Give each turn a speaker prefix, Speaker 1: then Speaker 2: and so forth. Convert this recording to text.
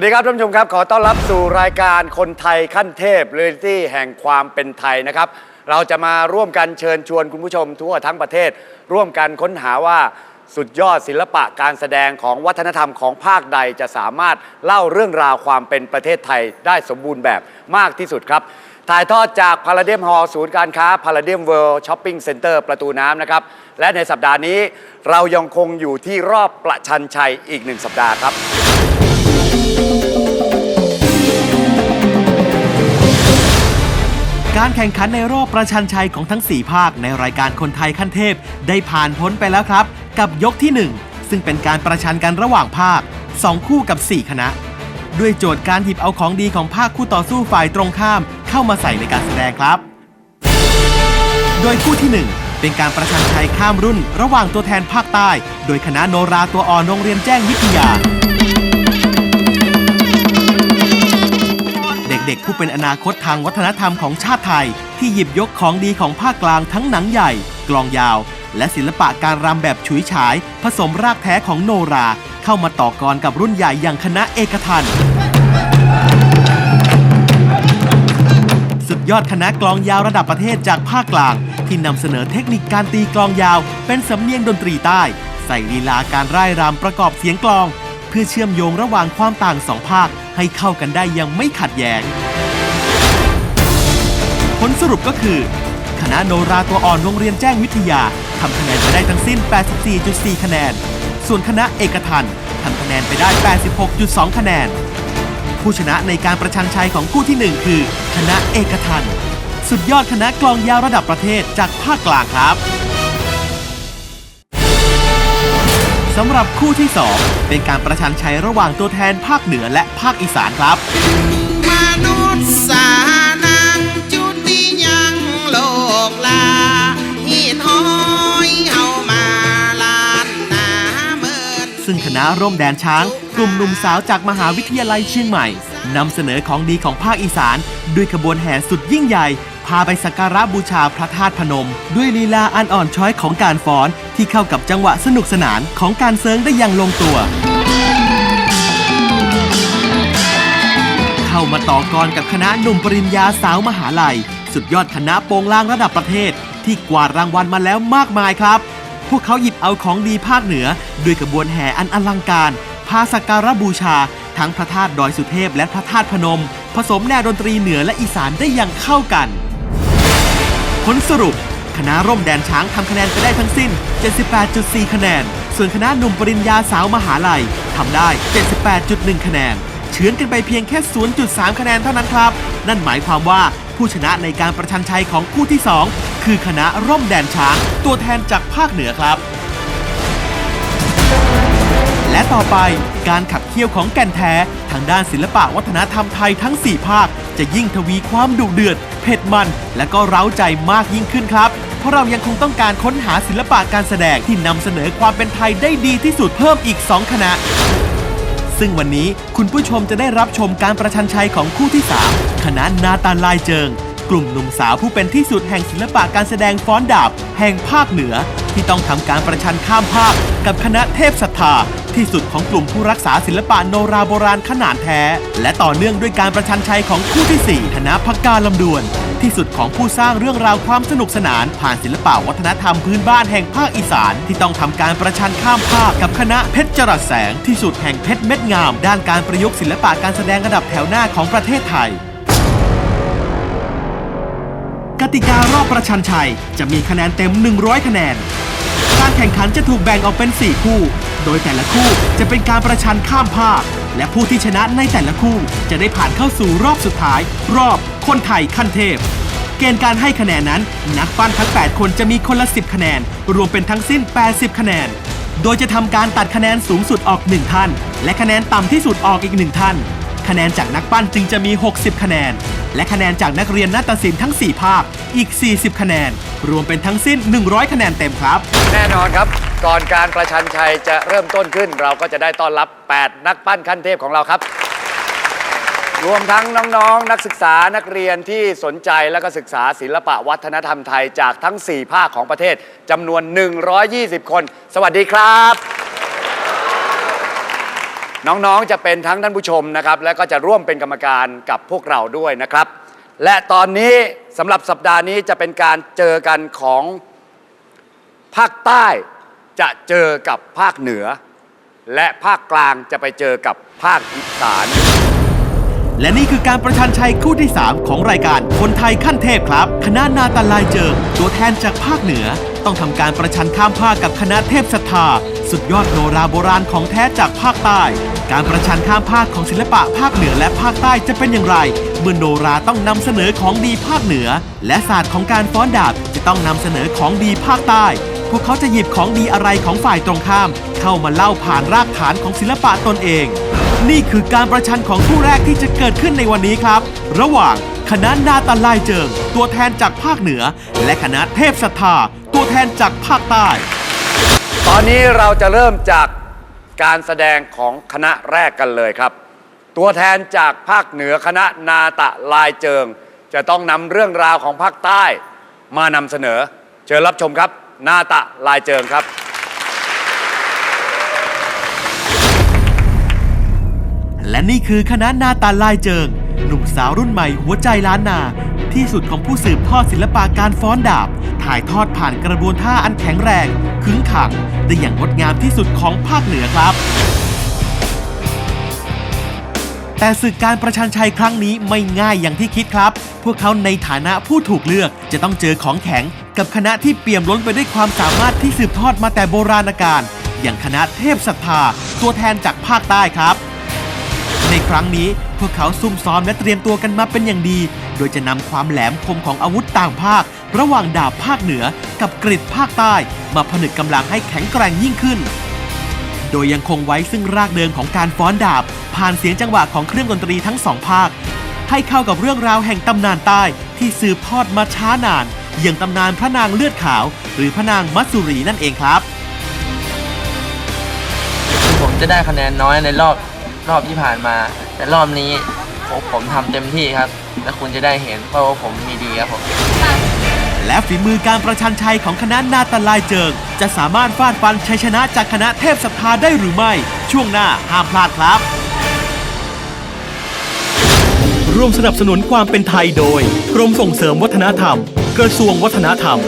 Speaker 1: วัสดีครับท่านผู้ชมครับ ขอต้อนรับสู่รายการคนไทยขั้นเทพเรียลิตี้แห่งความเป็นไทยนะครับ เราจะมาร่วมกันเชิญชวนคุณผู้ชมทั่วทั้งประเทศ ร่วมกันค้นหาว่าสุดยอดศิลปะการแสดงของวัฒนธรรมของภาคใดจะสามารถเล่าเรื่องราวความเป็นประเทศไทยได้สมบูรณ์แบบมากที่สุดครับ ถ่ายทอดจากพาราเดียมฮอลล์ศูนย์การค้าพาราเดียมเวิลด์ช้อปปิ้งเซ็นเตอร์ประตูน้ำนะครับ และในสัปดาห์นี้เรายังคงอยู่ที่รอบประชันชัยอีกหนึ่งสัปดาห์ครับ
Speaker 2: การแข่งขันในรอบประชันชัยของทั้ง 4 ภาคในรายการคนไทยขั้นเทพ ได้ผ่านพ้นไปแล้วครับ กับยกที่ 1 ซึ่งเป็นการประชันกันระหว่างภาค 2 คู่กับ 4 คณะ ด้วยโจทย์การหยิบเอาของดีของภาคคู่ต่อสู้ฝ่ายตรงข้าม เข้ามาใส่ในการแสดงครับ โดยคู่ที่ 1 เป็นการประชันชัยข้ามรุ่น ระหว่างตัวแทนภาคใต้ โดยคณะโนราตัวอ่อนโรงเรียนแจ้งวิทยา ด็กๆผู้เป็นอนาคตทางวัฒนธรรมของชาติไทย ที่หยิบยกของดีของภาคกลางทั้งหนังใหญ่ กลองยาว และศิลปะการรำแบบฉุยฉาย ผสมรากแท้ของโนรา เข้ามาต่อกรกับรุ่นใหญ่อย่างคณะเอกทันสุดยอดคณะกลองยาวระดับประเทศจากภาคกลาง ที่นำเสนอเทคนิคการตีกลองยาว เป็นสำเนียงดนตรีใต้ ใส่ลีลาการร่ายรำประกอบเสียงกลอง เพื่อเชื่อมโยงระหว่างความต่างสองภาค ให้เข้ากันได้ยังไม่ขัดแย้ง ผลสรุปก็คือ คณะโนราตัวอ่อนโรงเรียนแจ้งวิทยาทำคะแนนไปได้ทั้งสิ้น 84.4 คะแนน ส่วนคณะเอกทันทำคะแนนไปได้ 86.2 คะแนน ผู้ชนะในการประชันชัยของคู่ที่ 1 คือ คณะเอกทัน สุดยอดคณะกลองยาวระดับประเทศจากภาคกลางครับ สำหรับคู่ที่ 2 เป็นการประชันชัยระหว่างตัวแทนภาคเหนือและภาคอีสานครับ
Speaker 3: มนุษย์สานังจุติยังโลกลาหินห้อยเฮามาลานนาเมิน
Speaker 2: ซึ่งคณะร่มแดนช้าง กลุ่มหนุ่มสาวจากมหาวิทยาลัยเชียงใหม่นำเสนอของดีของภาคอีสาน ด้วยขบวนแห่สุดยิ่งใหญ่ พาไปสักการะบูชาพระธาตุพนม ด้วยลีลาอันอ่อนช้อยของการฟ้อนที่เข้ากับจังหวะสนุกสนานของการเซิงได้อย่างลงตัว เข้ามาต่อกรกับคณะหนุ่มปริญญาสาวมหาลัย สุดยอดคณะโปงล่างระดับประเทศ ที่กวาดรางวัลมาแล้วมากมายครับ พวกเขาหยิบเอาของดีภาคเหนือ ด้วยกระบวนแห่อันอลังการพาสักการะบูชา ทั้งพระธาตุดอยสุเทพและพระธาตุพนม ผสมแนวดนตรีเหนือและอีสานได้อย่างเข้ากัน ผลสรุป คณะร่มแดนช้างทำคะแนนไปได้ทั้งสิ้น 78.4 คะแนน ส่วนคณะหนุ่มปริญญาสาวมหาลัยทำได้ 78.1 คะแนน เฉือนกันไปเพียงแค่ 0.3 คะแนนเท่านั้นครับ นั่นหมายความว่าผู้ชนะในการประชันชัยของคู่ที่ 2 คือคณะร่มแดนช้าง ตัวแทนจากภาคเหนือครับ และต่อไปการขับเคี่ยวของแก่นแท้ทางด้านศิลปะวัฒนธรรมไทยทั้ง 4 ภาค จะยิ่งทวีความดุเดือด เผ็ดมัน และก็เร้าใจมากยิ่งขึ้นครับ เพราะเรายังคงต้องการค้นหาศิลปะการแสดงที่นำเสนอความเป็นไทยได้ดีที่สุดเพิ่มอีก 2 คณะ ซึ่งวันนี้คุณผู้ชมจะได้รับชมการประชันชัยของคู่ที่ 3 คณะนาตาลายเจิง กลุ่มหนุ่มสาวผู้เป็นที่สุดแห่งศิลปะการแสดงฟ้อนดาบ แห่งภาคเหนือ ที่ต้องทำการประชันข้ามภาคกับคณะเทพศรัทธา ที่สุดของกลุ่มผู้รักษาศิลปะโนราโบราณขนาดแท้ และต่อเนื่องด้วยการประชันชัยของคู่ที่ 4 คณะพักกาลำดวน ที่สุดของผู้สร้างเรื่องราวความสนุกสนาน ผ่านศิลปะวัฒนธรรมพื้นบ้านแห่งภาคอีสาน ที่ต้องทำการประชันข้ามภาคกับคณะเพชรจรัสแสง ที่สุดแห่งเพชรเม็ดงาม ด้านการประยุกต์ศิลปะการแสดงระดับแถวหน้าของประเทศไทย กติการอบประชันชัยจะมีคะแนนเต็ม 100 คะแนน การแข่งขันจะถูกแบ่งออกเป็น 4 คู่ โดยแต่ละคู่จะเป็นการประชันข้ามภาค และผู้ที่ชนะในแต่ละคู่จะได้ผ่านเข้าสู่รอบสุดท้าย รอบคนไทยขั้นเทพ เกณฑ์การให้คะแนนนั้น นักปั้นทั้ง 8 คนจะมีคนละ 10 คะแนน รวมเป็นทั้งสิ้น 80 คะแนน โดยจะทำการตัดคะแนนสูงสุดออก 1 ท่าน และคะแนนต่ำที่สุดออกอีก 1 ท่าน คะแนนจากนักปั้นจึงจะมี 60 คะแนน และคะแนนจากนักเรียนนาฏศิลป์ทั้ง 4 ภาคอีก 40 คะแนน รวมเป็นทั้งสิ้น 100 คะแนนเต็มครับ
Speaker 1: แน่นอนครับ ก่อนการประชันชัยจะเริ่มต้นขึ้น เราก็จะได้ต้อนรับ 8 นักปั้นขั้นเทพของเราครับ รวมทั้งน้องๆ นักศึกษานักเรียนที่สนใจและก็ศึกษาศิลปะวัฒนธรรมไทยจากทั้ง 4 ภาคของประเทศจำนวน 120 คน สวัสดีครับ น้องๆ จะเป็นทั้งท่านผู้ชมนะครับ และก็จะร่วมเป็นกรรมการกับพวกเราด้วยนะครับ และตอนนี้สำหรับสัปดาห์นี้จะเป็นการเจอกันของภาคใต้ จะเจอกับภาคเหนือ และภาคกลางจะไปเจอกับภาคอีสาน
Speaker 2: และนี่คือการประชันชัยคู่ที่ 3 ของรายการคนไทยขั้นเทพครับ คณะนาตาลายเจิมตัวแทนจากภาคเหนือ ต้องทำการประชันข้ามภาคกับคณะเทพศรัทธา สุดยอดโนราโบราณของแท้จากภาคใต้ การประชันข้ามภาคของศิลปะภาคเหนือและภาคใต้จะเป็นอย่างไร เมื่อโนราต้องนำเสนอของดีภาคเหนือ และศาสตร์ของการฟ้อนดาบจะต้องนำเสนอของดีภาคใต้ พวกเขาจะหยิบของดีอะไรของฝ่ายตรงข้าม เข้ามาเล่าผ่านรากฐานของศิลปะตนเอง นี่คือการประชันของคู่แรกที่จะเกิดขึ้นในวันนี้ครับ ระหว่างคณะนาตาลายเจิง ตัวแทนจากภาคเหนือ และคณะเทพศรัทธาตัวแทนจากภาคใต้
Speaker 1: ตอนนี้เราจะเริ่มจากการแสดงของคณะแรกกันเลยครับ ตัวแทนจากภาคเหนือคณะนาตะลายเจิง จะต้องนำเรื่องราวของภาคใต้ มานำเสนอ เชิญรับชมครับ นาตะลายเจิงครับ
Speaker 2: และนี่คือคณะนาตาลายเจิง หนุ่มสาวรุ่นใหม่หัวใจล้านนา ที่สุดของผู้สืบทอดศิลปะการฟ้อนดาบ ถ่ายทอดผ่านกระบวนท่าอันแข็งแรง ขึงขัง ได้อย่างงดงามที่สุดของภาคเหนือครับ แต่ศึกการประชันชัยครั้งนี้ไม่ง่ายอย่างที่คิดครับ พวกเขาในฐานะผู้ถูกเลือกจะต้องเจอของแข็ง กับคณะที่เปี่ยมล้นไปด้วยความสามารถที่สืบทอดมาแต่โบราณกาลอย่างคณะเทพศรัทธา ตัวแทนจากภาคใต้ครับ ในครั้งนี้พวกเขาซุ่มซ้อมและเตรียมตัวกันมาเป็นอย่างดี โดยจะนำความแหลมคมของอาวุธต่างภาค ระหว่างดาบภาคเหนือ กับกริดภาคใต้ มาผนึกกำลังให้แข็งแกร่งยิ่งขึ้น โดยยังคงไว้ซึ่งรากเดิมของการฟ้อนดาบ ผ่านเสียงจังหวะของเครื่องดนตรีทั้งสองภาค ให้เข้ากับเรื่องราวแห่งตำนานใต้ที่สืบทอดมาช้านาน อย่างตำนานพระนางเลือดขาว หรือพระนางมัตสุรีนั่นเองครับ
Speaker 4: ผมจะได้คะแนนน้อยในรอบรอบที่ผ่านมา แต่รอบนี้ผมผมทำเต็มที่ครับ และคุณจะได้เห็นว่าผมมีดีครับผม
Speaker 2: และฝีมือการประชันชัยของคณะนาตาลายเจิง จะสามารถฟาดฟันชัยชนะจากคณะเทพศรัทธาได้หรือไม่ ช่วงหน้าห้ามพลาดครับ ร่วมสนับสนุนความเป็นไทยโดย กรมส่งเสริมวัฒนธรรม กระทรวงวัฒนธรรม